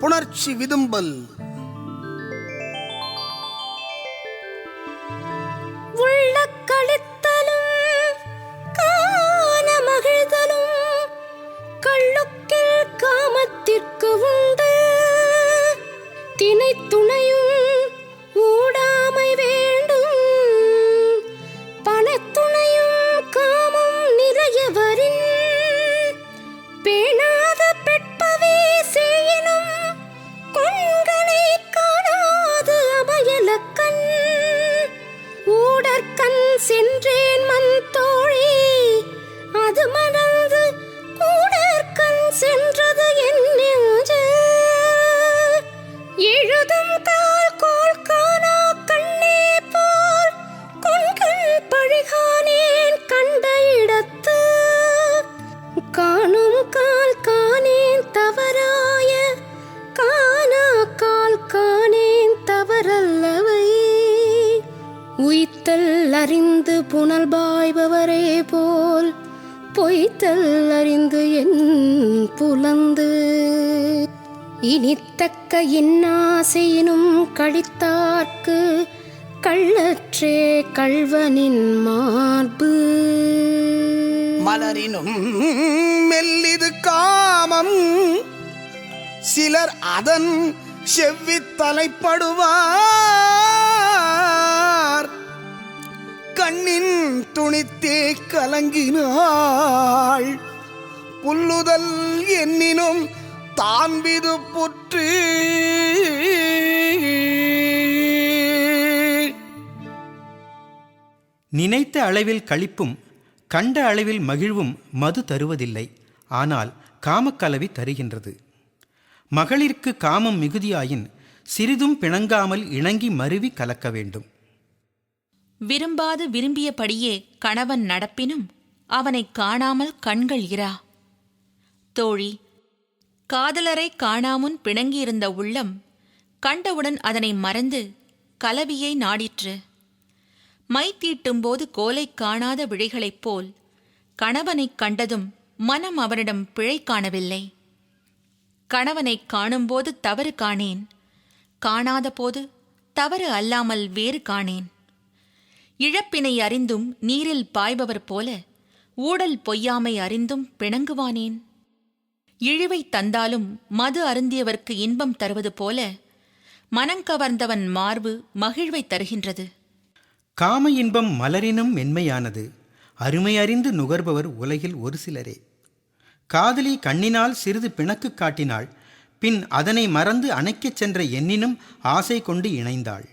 புணர்ச்சி விதும்பல். உள்ள களித்தலும் காண மகிழ்தலும் கள்ளுக்கில் காமத்திற்கு உண்டு. தினை சென்றேன் மண் தோழி அது மறந்து கூடற்கண் சென்றது என் நெஞ்சு. எழுதும் கால் கோல் காணா கண்ணே போல் கொண்கள் பழிகானேன் கண்ட இடத்து. காணும் கால் காணேன் தவறாய காணா கால் காணேன் தவறல்லவை. உயித்தல் அறிந்து புனல் பாய்பவரே போல் பொய்த்தல் அறிந்து என் புலந்து. இனித்தக்க இன்னாசையினும் கழித்தார்க்கு கள்ளற்றே கள்வனின் மார்பு. மலரினும் மெல்லிது காமம் சிலர் அதன் செவ்வித் தலைப்படுவார். கண்ணின் துணித்தே கலங்கினாள். புல்லுதல் என்னினும் தான்விது புற்று. நினைத்த அளவில் களிப்பும் கண்ட அளவில் மகிழ்வும் மது தருவதில்லை. ஆனால் காமக்கலவி தருகின்றது. மகளிர்க்கு காமம் மிகுதியாயின் சிறிதும் பிணங்காமல் இணங்கி மருவி கலக்க வேண்டும். விரும்பாது விரும்பியபடியே கணவன் நடப்பினும் அவனைக் காணாமல் கண்கள் இரா. தோழி காதலரை காணாமுன் பிணங்கியிருந்த உள்ளம் கண்டவுடன் அதனை மறந்து கலவியை நாடிற்று. மை தீட்டும்போது கோலை காணாத விழிகளைப் போல் கணவனைக் கண்டதும் மனம் அவனிடம் பிழை காணவில்லை. கணவனைக் காணும்போது தவறு காணேன். காணாத போது தவறு அல்லாமல் வேறு காணேன். இழப்பினை அறிந்தும் நீரில் பாய்பவர் போல ஊடல் பொய்யாமை அறிந்தும் பிணங்குவானேன்? இழிவை தந்தாலும் மது அருந்தியவர்க்கு இன்பம் தருவது போல மனங்கவர்ந்தவன் மார்பு மகிழ்வை தருகின்றது. காம இன்பம் மலரினும் மென்மையானது. அருமை அறிந்து நுகர்பவர் உலகில் ஒரு சிலரே. காதலி கண்ணினால் சிறிது பிணக்கு காட்டினாள். பின் அதனை மறந்து அணைக்கச் சென்ற எண்ணினும் ஆசை கொண்டு இணைந்தாள்.